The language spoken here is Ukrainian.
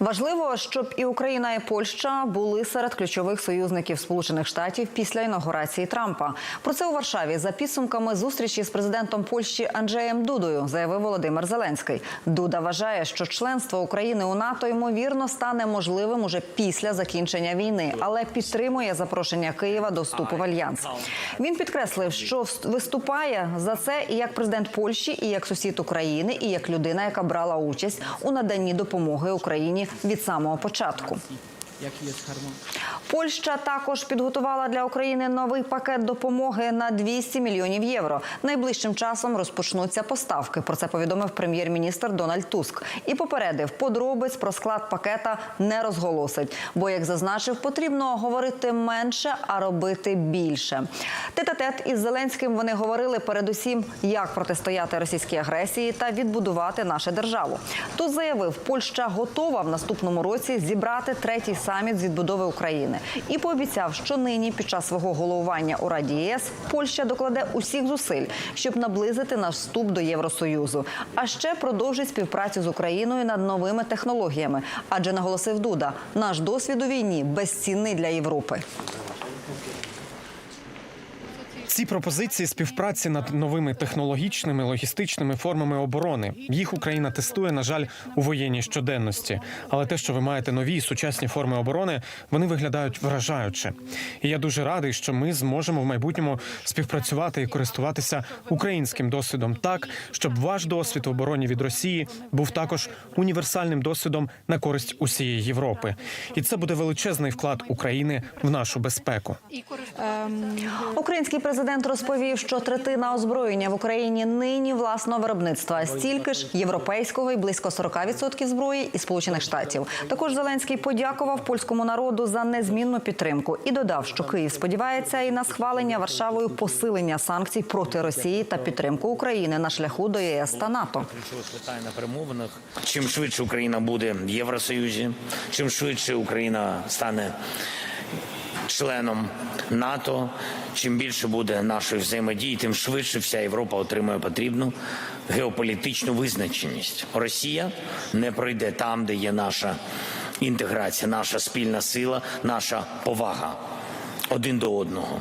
Важливо, щоб і Україна, і Польща були серед ключових союзників Сполучених Штатів після інаугурації Трампа. Про це у Варшаві за підсумками зустрічі з президентом Польщі Анджеєм Дудою заявив Володимир Зеленський. Дуда вважає, що членство України у НАТО ймовірно стане можливим уже після закінчення війни, але підтримує запрошення Києва до вступу в альянс. Він підкреслив, що виступає за це і як президент Польщі, і як сусід України, і як людина, яка брала участь у наданні допомоги Україні від самого початку. Jaki jest harmonogram? Польща також підготувала для України новий пакет допомоги на 200 мільйонів євро. Найближчим часом розпочнуться поставки. Про це повідомив прем'єр-міністр Дональд Туск і попередив, подробиць про склад пакета не розголосить. Бо, як зазначив, потрібно говорити менше, а робити більше. Тет-а-тет із Зеленським вони говорили передусім, як протистояти російській агресії та відбудувати нашу державу. Тут заявив, Польща готова в наступному році зібрати третій саміт з відбудови України і пообіцяв, що нині під час свого головування у Раді ЄС Польща докладе усіх зусиль, щоб наблизити наш вступ до Євросоюзу. А ще продовжить співпрацю з Україною над новими технологіями. Адже наголосив Дуда, наш досвід у війні безцінний для Європи. Ці пропозиції співпраці над новими технологічними логістичними формами оборони. Їх Україна тестує, на жаль, у воєнній щоденності. Але те, що ви маєте нові сучасні форми оборони, вони виглядають вражаюче. І я дуже радий, що ми зможемо в майбутньому співпрацювати і користуватися українським досвідом так, щоб ваш досвід в обороні від Росії був також універсальним досвідом на користь усієї Європи. І це буде величезний вклад України в нашу безпеку. Український президент розповів, що третина озброєння в Україні нині власного виробництва, стільки ж європейського і близько 40% зброї із Сполучених Штатів. Також Зеленський подякував польському народу за незмінну підтримку і додав, що Київ сподівається і на схвалення Варшавою посилення санкцій проти Росії та підтримку України на шляху до ЄС та НАТО. на перемовинах. Чим швидше Україна буде в Євросоюзі, чим швидше Україна стане членом НАТО, чим більше буде нашої взаємодії, тим швидше вся Європа отримує потрібну геополітичну визначеність. Росія не пройде там, де є наша інтеграція, наша спільна сила, наша повага один до одного.